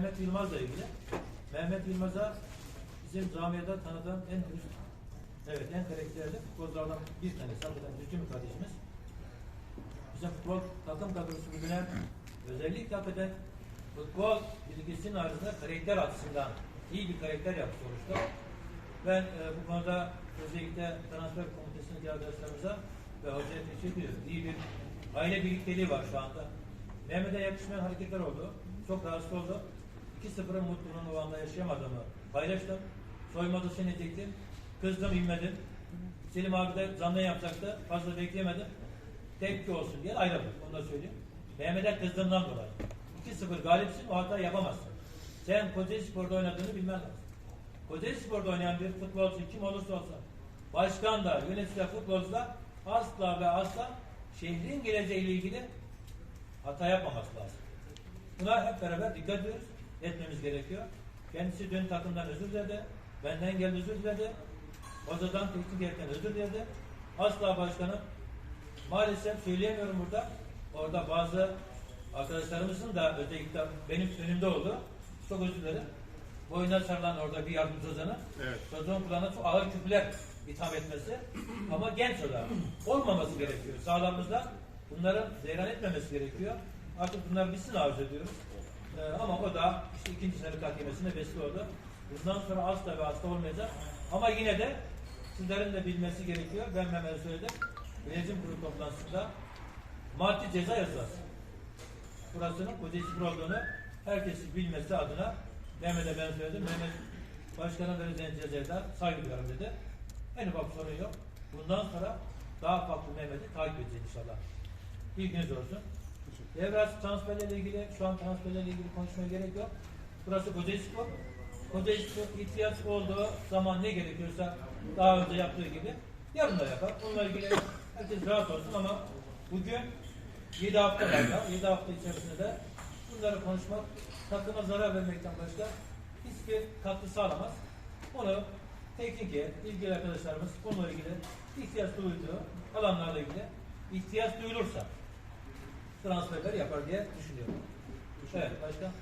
Mehmet Yılmaz'la ilgili. Mehmet Yılmaz'a bizim camiada tanıdığım en dürüst, evet en karakterli futbolculardan bir tanesi. Hakikaten düzgün bir kardeşimiz. Bizim futbol takım kadrosu bugüne özellikle hakikaten futbol bilgisinin arasında karakter açısından iyi bir karakter yapmış oluştu. Ben e, bu konuda özellikle transfer komitesindeki arkadaşlarımıza ve hocaya teşekkür ediyorum. İyi bir aile birlikteliği var şu anda. Mehmet'e yakışmayan hareketler oldu. Çok rahatsız oldu. 2-0'ın mutluluğunu o anda yaşayamadığımı paylaştım. Soyunma odasına çektim. Kızdım inmedim. Selim abi de canlı yapacaktı. Fazla bekleyemedim. Tepki olsun diye ayrıldım. Onu da söyleyeyim. Mehmet'e kızdığımdan dolayı. 2-0 galipsin o hatayı yapamazsın. Sen Kocaeli Spor'da oynadığını bilmen lazım. Kocaeli Spor'da oynayan bir futbolcu kim olursa olsun başkan da yönetici de futbolcu da asla ve asla şehrin geleceğiyle ilgili hata yapmaması lazım. Buna hep beraber dikkat ediyoruz. Etmemiz gerekiyor. Kendisi dün takımdan özür diledi. Benden geldi özür diledi. Hocadan teknik heyetten özür diledi. Asla başkanım maalesef söyleyemiyorum burada. Orada bazı arkadaşlarımızın da özellikle benim önümde oldu. Çok özür dilerim. Boyuna sarılan orada bir yardımcı hocanın. Evet. Çocuğun kulağına çok ağır küfürler itham etmesi. Ama genç o da. Olmaması gerekiyor. Sağlamızda bunların zeyran etmemesi gerekiyor. Artık bunlar bitsin arzu ediyoruz. Ee, ama o da işte ikinci sene takibesine vesile oldu. Bundan sonra asla ve asla olmayacak. Ama yine de sizlerin de bilmesi gerekiyor. Ben hemen söyledim. Yönetim kurulu toplantısında maddi ceza yazacağız. Burasının Spor olduğunu herkesin bilmesi adına Mehmet'e ben söyledim. Mehmet başkana vereceğin cezaya saygı duyarım dedi. En ufak sorun yok. Bundan sonra daha farklı Mehmet'i takip edeceğiz inşallah. Bilginiz olsun. Devre transferlerle ilgili, şu an transferlerle ilgili konuşmaya gerek yok. Burası Kocaeli Spor. Kocaeli Spor ihtiyaç olduğu zaman ne gerekiyorsa daha önce yaptığı gibi yarın da yapar. Bununla ilgili herkes rahat olsun ama bugün 7 hafta var ya. 7 hafta içerisinde de bunları konuşmak takıma zarar vermekten başka hiçbir katkı sağlamaz. Bunu teknik ilgili arkadaşlarımız bununla ilgili ihtiyaç duyduğu alanlarla ilgili ihtiyaç duyulursa transferler yapar diye düşünüyorum. Evet başka?